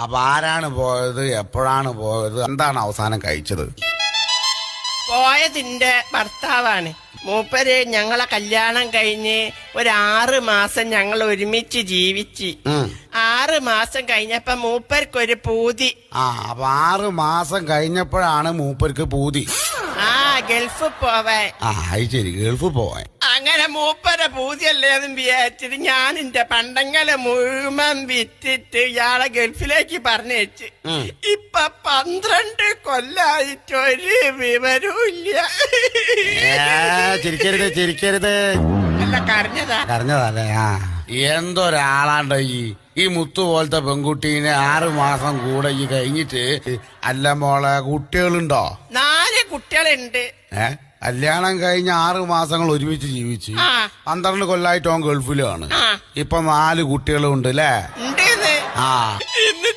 അപ്പൊ ആരാണ് പോയത്? എപ്പോഴാണ് പോയത്? എന്താണ് അവസാനം കഴിച്ചത്? പോയതിന്റെ ഭർത്താവാണ്. മൂപ്പര് ഞങ്ങളെ കല്യാണം കഴിഞ്ഞ് ഒരു ആറ് മാസം ഞങ്ങൾ ഒരുമിച്ച് ജീവിച്ച്. ആറ് മാസം കഴിഞ്ഞപ്പോ മൂപ്പർക്കൊരു പൂതി. ആ അപ്പൊ ആറ് മാസം കഴിഞ്ഞപ്പോഴാണ് മൂപ്പർക്ക് പൂതി. ആ ഗൾഫ് പോവാൻ. ആ അത് ശരി ഗൾഫ് പോവാൻ. അങ്ങനെ മൂപ്പര അതും വിചാരിച്ചിട്ട് ഞാൻ എന്റെ പണ്ടങ്ങളെ മുഴുവൻ വിറ്റിട്ട് ഇയാളെ ഗൾഫിലേക്ക് പറഞ്ഞയച്ച്. ഉം. ഇപ്പൊ പന്ത്രണ്ട് കൊല്ലായിട്ട് ഒരു വിവരവും ഇല്ല. ഏ ചിരിക്കരുത് ചിരിക്കരുത്. അല്ല കരഞ്ഞതാ. കരഞ്ഞതല്ലേ? ആ. എന്തൊരാളാണ്ടോ ഈ ഈ മുത്തു പോലത്തെ പെൺകുട്ടീനെ ആറ് മാസം കൂടെ ഈ കഴിഞ്ഞിട്ട് അല്ല മോളെ കുട്ടികളുണ്ടോ? നാല് കുട്ടികളുണ്ട്. ഏ? കല്യാണം കഴിഞ്ഞ ആറ് മാസങ്ങൾ ഒരുമിച്ച് ജീവിച്ച് പന്ത്രണ്ട് കൊല്ലായിട്ട് ഗൾഫിലാണ്. ഇപ്പൊ നാല് കുട്ടികളും ഉണ്ട് അല്ലേ ആ.